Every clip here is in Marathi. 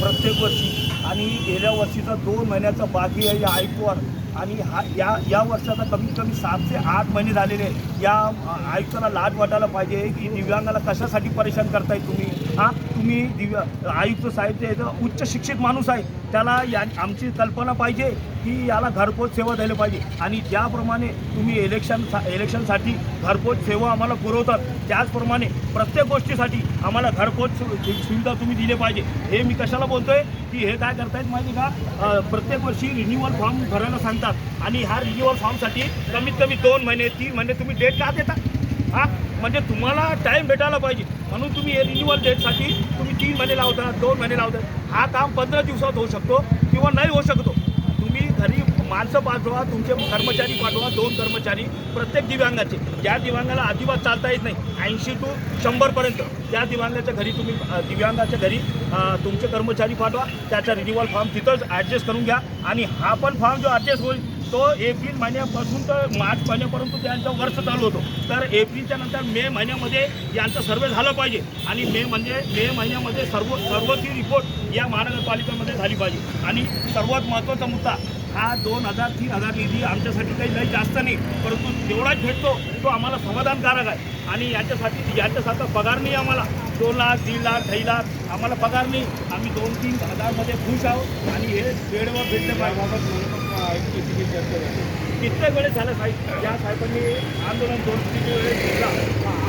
प्रत्येक वर्षी आणि गेल्या वर्षीचा दोन महिन्याचा बाकी आहे या आयुक्तवर आणि हा या या वर्षाचा कमीत कमी सात ते आठ महिने झालेले आहे. या आयुक्ताला लाज वाटायला पाहिजे की दिव्यांगाला कशासाठी परेशान करताय तुम्ही? हा? तुम्ही दिव्य आयुक्त साहेब जे उच्च शिक्षित माणूस आहे त्याला या आमची कल्पना पाहिजे की याला घरपोच सेवा द्यायला पाहिजे. आणि ज्याप्रमाणे तुम्ही इलेक्शन इलेक्शनसाठी घरपोच सेवा आम्हाला पुरवतात त्याचप्रमाणे प्रत्येक गोष्टीसाठी आम्हाला घरपोच सु- सुविधा तुम्ही दिले पाहिजे. हे मी कशाला बोलतो आहे की हे काय करतायत माहिती का? प्रत्येक वर्षी रिन्युअल फॉर्म भरायला सांगतात. आणि ह्या रिन्युअल फॉर्मसाठी कमीत कमी दोन महिने तीन महिने तुम्ही डेट का देता? हा? म्हणजे तुम्हाला टाईम भेटायला पाहिजे. म्हणून तुम्ही हे रिन्युअल डेटसाठी तुम्ही तीन महिने लावता दोन महिने लावता. हा काम पंधरा दिवसात होऊ शकतो किंवा नाही होऊ शकतो. घरी माणसं पाठवा तुमचे कर्मचारी पाठवा दोन कर्मचारी प्रत्येक दिव्यांगाचे. ज्या दिव्यांगाला अजिबात चालता येत नाही ऐंशी टू शंभरपर्यंत त्या दिव्यांगाच्या घरी तुम्ही दिव्यांगाच्या घरी तुमचे कर्मचारी पाठवा त्याचा रिन्युअल फॉर्म तिथंच ॲडजस्ट करून घ्या. आणि हा पण फॉर्म जो ॲडजस्ट होईल तो एप्रिल महिन्यापासून तर मार्च महिन्यापर्यंत त्यांचा वर्ष चालू होतो. तर एप्रिलच्या नंतर मे महिन्यामध्ये यांचं सर्वे झालं पाहिजे. आणि मे म्हणजे मे महिन्यामध्ये सर्व सर्वची रिपोर्ट या महानगरपालिकेमध्ये झाली पाहिजे. आणि सर्वात महत्त्वाचा मुद्दा हा दोन हजार तीन हजार निधी आमच्यासाठी काही लय जास्त नाही परंतु जेवढाच भेटतो तो आम्हाला समाधानकारक आहे. आणि याच्यासाठी याच्यासारखा पगार नाही आम्हाला. दोन लाख दीड लाख ढाई लाख आम्हाला पगार नाही. आम्ही दोन तीन हजारमध्ये खुश आहोत आणि हे वेळेवर भेटले पाहिजे. कित्येक वेळेस झालं साहेब या साहेबांनी आंदोलन दोन तीन वेळेस घेतला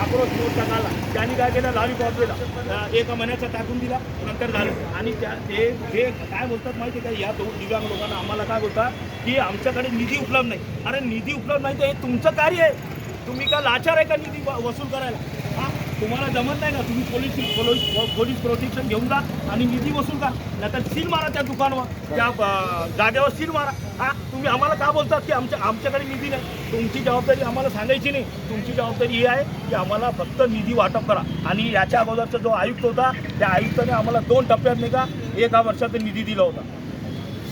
आक्रोश मोर्चा झाला. त्यांनी काय केलं? लावी दिला एका महिन्याचा टाकून दिला. नंतर झालं. आणि त्या ते हे काय बोलतात माहिती आहे का? या दोन दिव्यांग लोकांना आम्हाला काय बोलतात? की आमच्याकडे निधी उपलब्ध नाही. अरे निधी उपलब्ध नाही तर हे तुमचं कार्य आहे. तुम्ही का लाचार आहे का निधी व- वसूल करायला? हां? तुम्हाला जमत नाही ना तुम्ही पोलीस पोलीस पोलीस प्रोटेक्शन घेऊन जा आणि निधी वसूल करा. नाहीतर सील मारा त्या दुकानावर. त्या जागेवर सील मारा. हां? तुम्ही आम्हाला का बोलतात की आमच्या आमच्याकडे निधी नाही? तुमची जबाबदारी आम्हाला सांगायची नाही. तुमची जबाबदारी ही आहे की आम्हाला फक्त निधी वाटप करा. आणि याच्या अगोदरचा जो आयुक्त होता त्या आयुक्ताने आम्हाला दोन टप्प्यात नाही का एका वर्षात निधी दिला होता.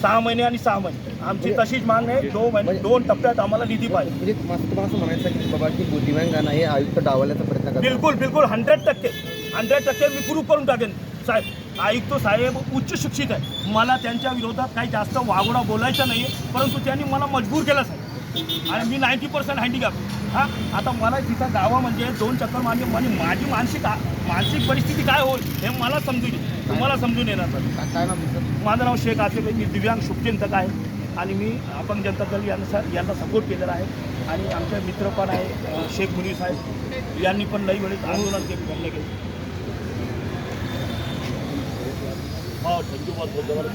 सहा महिने आणि सहा महिने. आमची तशीच मागणी आहे. दोन महिने दोन टप्प्यात आम्हाला निधी पाहिजे. म्हणजे मस्त तुम्हाला असं म्हणायचं की बाबा की हे आयुक्त डावल्याचा प्रयत्न बिलकुल बिलकुल. हंड्रेड टक्के. हंड्रेड टक्के मी प्रूव्ह करून टाकेन. साहेब आयुक्त साहेब उच्च शिक्षित आहे मला त्यांच्या विरोधात काही जास्त वागोडा बोलायचा नाही परंतु त्यांनी मला मजबूर केलं साहेब. आणि मी नाईन्टी पर्सेंट हँडिकॅप हां आता मला तिथं गावा म्हणजे दोन चक्कर मारले म्हणजे माझी मानसिक मानसिक परिस्थिती काय होईल हे मला समजून तुम्हाला समजून येणार सर. काय माझं नाव शेख आसिफ आहे. मी दिव्यांग शुभचिंतक आहे. आणि मी अपंग जनता दल यांना यांना सपोर्ट केलेला आहे. आणि आमचे मित्र पण आहे शेख मुनीर साहेब. यांनी पण लई वेळेस आंदोलन केले केले. हो थँक्यू बहुत बहुत